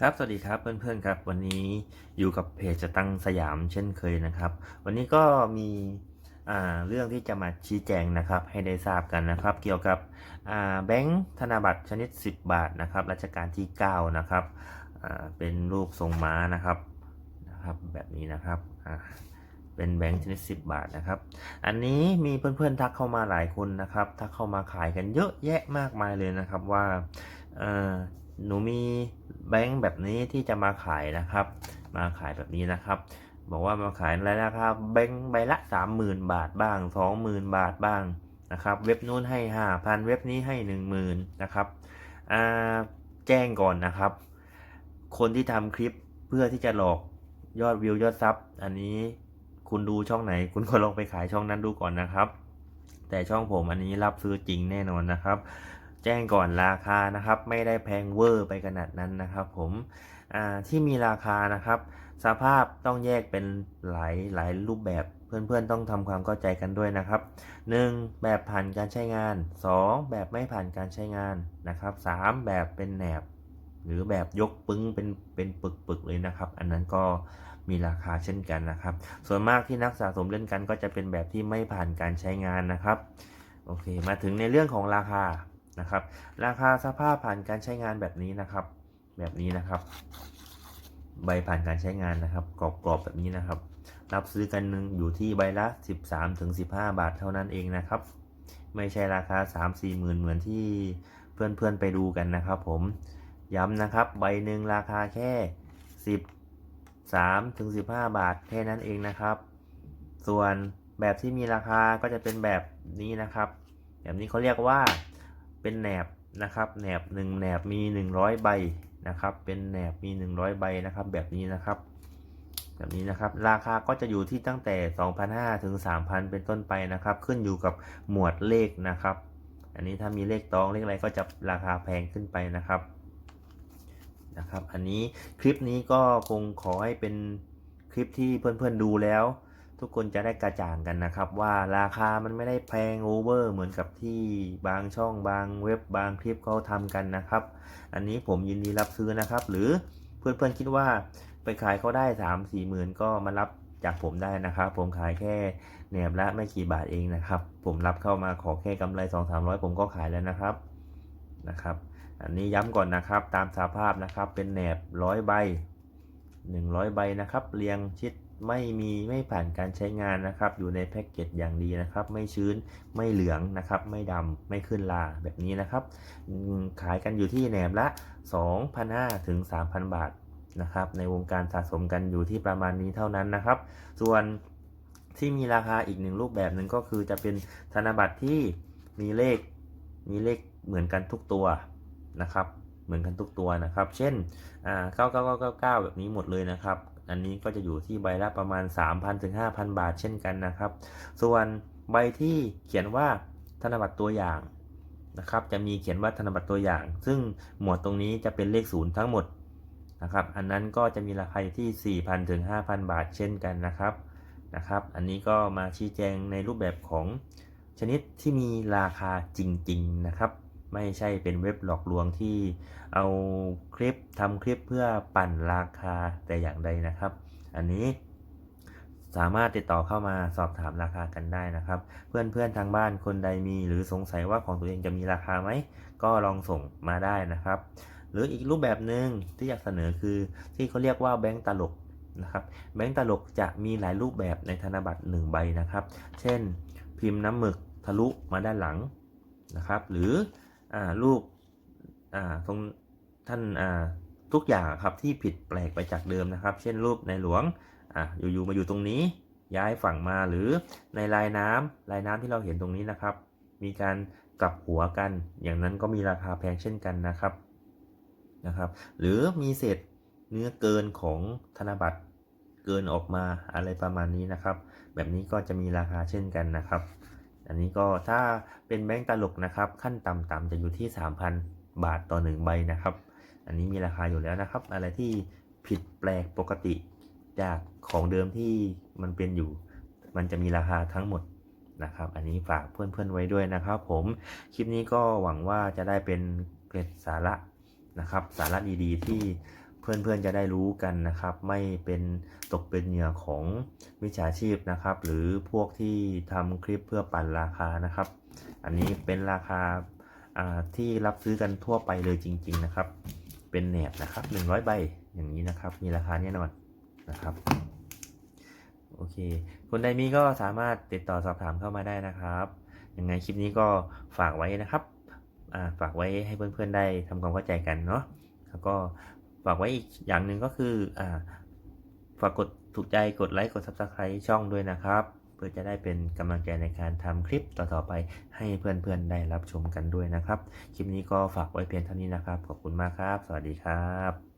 ครับ สวัสดีครับเพื่อนๆครับ วันนี้อยู่กับเพจจะตั้งสยามเช่นเคยนะครับ วันนี้ก็มีเรื่องที่จะมาชี้แจงนะครับ ให้ได้ทราบกันนะครับ เกี่ยวกับแบงค์ธนบัตรชนิด 10 บาทนะครับรัชกาลที่ 9 นะครับเป็นรูปทรงม้านะครับนะครับแบบนี้นะครับเป็นแบงค์ชนิด 10 บาทนะครับ อันนี้มีเพื่อนๆทักเข้ามาหลายคนนะครับทักเข้ามาขายกันเยอะแยะมากมายเลยนะครับว่า หนูมีแบงค์แบบนี้ที่จะมาขายนะครับ มาขายแบบนี้นะครับ บอกว่ามาขายในราคาแบงค์ใบละสามหมื่นบาทบ้างสองหมื่นบาทบ้างนะครับ เว็บนู้นให้ห้าพันเว็บนี้ให้หนึ่งหมื่นนะครับอ่าแจ้งก่อนนะครับ คนที่ทำคลิปเพื่อที่จะหลอกยอดวิวยอดซับอันนี้คุณดูช่องไหน คุณก็ลองไปขายช่องนั้นดูก่อนนะครับ แต่ช่องผมอันนี้รับซื้อจริงแน่นอนนะครับ แจ้งก่อนราคานะครับ ไม่ได้แพงเวอร์ไปขนาดนั้นนะครับผมที่มีราคานะครับ สภาพต้องแยกเป็นหลายหลายรูปแบบเพื่อนๆต้องทำความเข้าใจกันด้วยนะครับ 1. แบบผ่านการใช้งาน 2. แบบไม่ผ่านการใช้งานนะครับ 3. แบบเป็นแหนบ หรือแบบยกปึ้งเป็นเป็นปึกๆเลยนะครับ อันนั้นก็มีราคาเช่นกันนะครับ ส่วนมากที่นักสะสมเล่นกันก็จะเป็นแบบที่ไม่ผ่านการใช้งานนะครับ โอเค มาถึงในเรื่องของราคา นะครับ ราคาสภาพผ่านการใช้งานแบบนี้นะครับ แบบนี้นะครับ ใบผ่านการใช้งานนะครับ กรอบๆแบบนี้นะครับ รับซื้อกันหนึ่งอยู่ที่ใบละ 13ถึง15 บาทเท่านั้นเองนะครับ ไม่ใช่ราคา 3 4หมื่นเหมือนที่เพื่อนๆไปดูกันนะครับ ผมย้ำนะครับ ใบหนึ่งราคาแค่ 13ถึง15 บาทแค่นั้นเองนะครับ ส่วนแบบที่มีราคาก็จะเป็นแบบนี้นะครับ แบบนี้เขาเรียกว่า เป็นแหนบนะครับแหนบหนึ่งแหนบมี 100 ใบนะครับ เป็นแหนบมี 100 ใบนะครับแบบนี้นะครับ แบบนี้นะครับ ราคาก็จะอยู่ที่ตั้งแต่ 2,500ถึง3,000 เป็นต้นไปนะครับ ขึ้นอยู่กับหมวดเลขนะครับ อันนี้ถ้ามีเลขตองเลขอะไรก็จะราคาแพงขึ้นไปนะครับนะครับ อันนี้คลิปนี้ก็คงขอให้เป็นคลิปที่เพื่อนๆดูแล้ว ทุกคนจะได้กระจ่างกันนะครับ ว่าราคามันไม่ได้แพงโอเวอร์เหมือนกับที่บางช่องบางเว็บบางคลิปเขาทำกันนะครับ อันนี้ผมยินดีรับซื้อนะครับ หรือเพื่อนๆคิดว่าไปขายเขาได้3 4หมื่นก็มารับจากผมได้นะครับ ผมขายแค่แหนบละไม่กี่บาทเองนะครับ ผมรับเข้ามาขอแค่กำไร2 3 0 0ผมก็ขายแล้วนะครับนะครับ อันนี้ย้ำก่อนนะครับ ตามสภาพนะครับเป็นแหนบร้อยใบ100ใบนะครับ เรียงชิด ไม่มีไม่ผ่านการใช้งานนะครับ อยู่ในแพ็กเกจอย่างดีนะครับ ไม่ชื้นไม่เหลืองนะครับ ไม่ดำไม่ขึ้นลาแบบนี้นะครับ ขายกันอยู่ที่แหนบละ 2,500ถึง 3,000 บาทนะครับ ในวงการสะสมกันอยู่ที่ประมาณนี้เท่านั้นนะครับ ส่วนที่มีราคาอีกหนึ่งรูปแบบหนึ่งก็คือจะเป็นธนบัตรที่มีเลขมีเลขเหมือนกันทุกตัวนะครับ เหมือนกันทุกตัวนะครับ เช่นอ่า9999 แบบนี้หมดเลยนะครับ อันนี้ก็จะอยู่ที่ใบละประมาณ 3,000ถึง5,000 บาทเช่นกันนะครับ ส่วนใบที่เขียนว่าธนบัตรตัวอย่างนะครับ จะมีเขียนว่าธนบัตรตัวอย่าง ซึ่งหมวดตรงนี้จะเป็นเลขศูนย์ทั้งหมดนะครับ อันนั้นก็จะมีราคาที่ 4,000ถึง5,000 บาทเช่นกันนะครับนะครับ อันนี้ก็มาชี้แจงในรูปแบบของชนิดที่มีราคาจริง ๆ นะครับ ไม่ใช่เป็นเว็บหลอกลวงที่เอาคลิปทำคลิปเพื่อปั่นราคาแต่อย่างใดนะครับ อันนี้สามารถติดต่อเข้ามาสอบถามราคากันได้นะครับ เพื่อนๆทางบ้านคนใดมี หรือสงสัยว่าของตัวเองจะมีราคาไหม ก็ลองส่งมาได้นะครับ หรืออีกรูปแบบหนึ่งที่อยากเสนอคือที่เขาเรียกว่าแบงก์ตลกนะครับแบงก์ตลกจะมีหลายรูปแบบในธนบัตร1ใบนะครับ เช่น พิมพ์น้ำหมึกทะลุมาด้านหลังนะครับ หรือ อ่ารูปตรงท่านทุกอย่างครับที่ผิดแปลกไปจากเดิมนะครับ เช่นรูปในหลวงออยู่ๆมาอยู่ตรงนี้ย้ายฝั่งมาหรือในลายน้ำลายน้ำที่เราเห็นตรงนี้นะครับ มีการกลับหัวกัน อย่างนั้นก็มีราคาแพงเช่นกันนะครับนะครับ หรือมีเศษเนื้อเกินของธนบัตรเกินออกมาอะไรประมาณนี้นะครับ แบบนี้ก็จะมีราคาเช่นกันนะครับ อันนี้ก็ถ้าเป็นแบงก์ตลกนะครับ ขั้นต่ำๆจะอยู่ที่ 3,000 บาทต่อ 1 ใบนะครับ อันนี้มีราคาอยู่แล้วนะครับ อะไรที่ผิดแปลกปกติจากของเดิมที่มันเป็นอยู่ มันจะมีราคาทั้งหมดนะครับ อันนี้ฝากเพื่อนๆไว้ด้วยนะครับ ผมคลิปนี้ก็หวังว่าจะได้เป็นเกร็ดสาระนะครับ สาระดีๆที่ เพื่อนๆจะได้รู้กันนะครับ ไม่เป็นตกเป็นเหยื่อของมิจฉาชีพนะครับ หรือพวกที่ทำคลิปเพื่อปั่นราคานะครับ อันนี้เป็นราคาที่รับซื้อกันทั่วไปเลยจริง ๆนะครับ เป็นแหนบนะครับ 100 ใบอย่างนี้นะครับ มีราคาแน่นอนนะครับโอเคคนใดมีก็สามารถติดต่อสอบถามเข้ามาได้นะครับยังไงคลิปนี้ก็ฝากไว้นะครับฝากไว้ให้เพื่อนๆได้ทำความเข้าใจกันเนาะแล้วก็ ฝากไว้อีกอย่างหนึ่งก็คืออ่าฝากกดถูกใจกดไลค์กด subscribe ช่องด้วยนะครับ เพื่อจะได้เป็นกำลังใจในการทำคลิปต่อๆไปให้เพื่อนๆได้รับชมกันด้วยนะครับ คลิปนี้ก็ฝากไว้เพียงเท่านี้นะครับ ขอบคุณมากครับ สวัสดีครับ